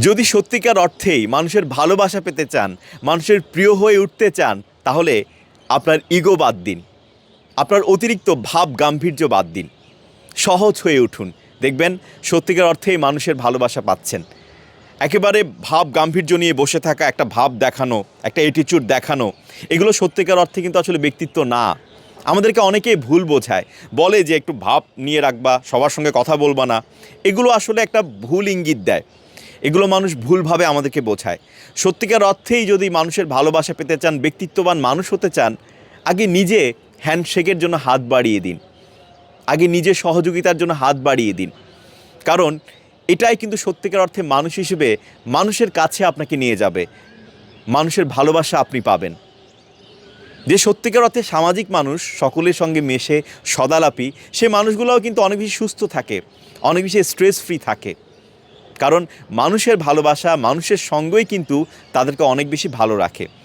যদি সত্যিকার অর্থেই মানুষের ভালোবাসা পেতে চান, মানুষের প্রিয় হয়ে উঠতে চান, তাহলে আপনার ইগো বাদ দিন। আপনার অতিরিক্ত ভাব গাম্ভীর্য বাদ দিন। সহজ হয়ে উঠুন। দেখবেন সত্যিকার অর্থেই মানুষের ভালোবাসা পাচ্ছেন। একেবারে ভাব গাম্ভীর্য নিয়ে বসে থাকা, একটা ভাব দেখানো, একটা অ্যাটিচিউড দেখানো, এগুলো সত্যিকার অর্থে কিন্তু আসলে ব্যক্তিত্ব না। আমাদেরকে অনেকেই ভুল বোঝায়। বলে যে একটু ভাব নিয়ে রাখবা, সবার সঙ্গে কথা বলবা না। এগুলো আসলে একটা ভুল ইঙ্গিত দেয়। এগুলো মানুষ ভুলভাবে আমাদেরকে বোঝায়। সত্যিকার অর্থেই যদি মানুষের ভালোবাসা পেতে চান, ব্যক্তিত্ববান মানুষ হতে চান, আগে নিজে হ্যান্ডশেকের জন্য হাত বাড়িয়ে দিন। আগে নিজের সহযোগিতার জন্য হাত বাড়িয়ে দিন। কারণ এটাই কিন্তু সত্যিকার অর্থে মানুষ হিসেবে মানুষের কাছে আপনাকে নিয়ে যাবে। মানুষের ভালোবাসা আপনি পাবেন। যে সত্যিকার অর্থে সামাজিক মানুষ সকলের সঙ্গে মেশে, সদালাপি, সে মানুষগুলোও কিন্তু অনেক বেশি সুস্থ থাকে, অনেক বেশি স্ট্রেস ফ্রি থাকে। কারণ মানুষের ভালোবাসা মানুষের সঙ্গই কিন্তু তাদেরকে অনেক বেশি ভালো রাখে।